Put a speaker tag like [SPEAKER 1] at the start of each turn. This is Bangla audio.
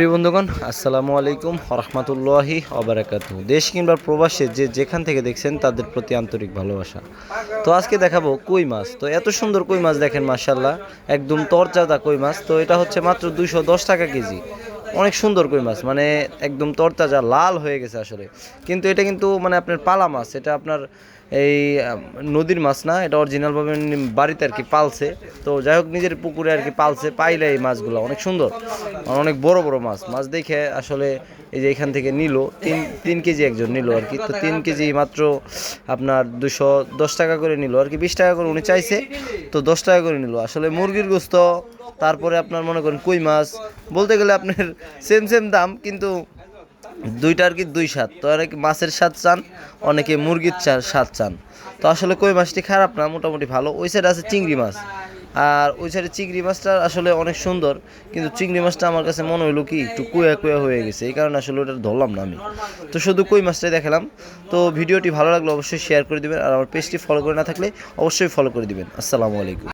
[SPEAKER 1] প্রিয় বন্ধুগণ, আসসালামু আলাইকুম রহমতুল্লাহি অবরাকাত দেশ কিংবা প্রবাসে যে যেখান থেকে দেখছেন তাদের প্রতি আন্তরিক ভালোবাসা। তো আজকে দেখাবো কই মাছ। তো এত সুন্দর কই মাছ দেখেন মার্শাল্লাহ একদম তরচাদা কই মাছ। তো এটা হচ্ছে মাত্র দুইশো দশ টাকা কেজি। অনেক সুন্দর কই মাছ মানে একদম তরতাজা, লাল হয়ে গেছে আসলে। কিন্তু এটা কিন্তু মানে আপনার পালা মাছ, এটা আপনার এই নদীর মাছ না, এটা অরিজিনালভাবে বাড়িতে আর কি পালছে। তো যাই হোক, নিজের পুকুরে আর কি পালছে, পাইলে এই মাছগুলো, অনেক সুন্দর। অনেক বড় বড় মাছ। মাছ দেখে আসলে এই যে এখান থেকে নিল, তিন তিন কেজি একজন নিল আর কি। তো তিন কেজি মাত্র আপনার দুশো দশ টাকা করে নিল। আর কি বিশ টাকা করে উনি চাইছে, তো দশ টাকা করে নিল। আসলে মুরগির গোস্ত তারপরে আপনার মনে করেন কই মাছ? বলতে গেলে আপনার সেম সেম দাম, কিন্তু দুইটা আর কি দুই স্বাদ। তো অনেকে মাছের স্বাদ চান, অনেকে মুরগির স্বাদ চান। তো আসলে কই মাছটি খারাপ না, মোটামুটি ভালো। ওই সাইডে আছে চিংড়ি মাছ। আর ওই সাইডে চিংড়ি মাছটা আসলে অনেক সুন্দর, কিন্তু চিংড়ি মাছটা আমার কাছে মনে হলো কি, একটু কুয়া কুয়া হয়ে গেছে। এই কারণে আসলে ওটা ধরলাম না আমি। তো শুধু কই মাছটাই দেখালাম। তো ভিডিওটি ভালো লাগলে অবশ্যই শেয়ার করে দিবেন, আর আমার পেজটি ফলো করে না থাকলে অবশ্যই ফলো করে দিবেন। আসসালামু আলাইকুম।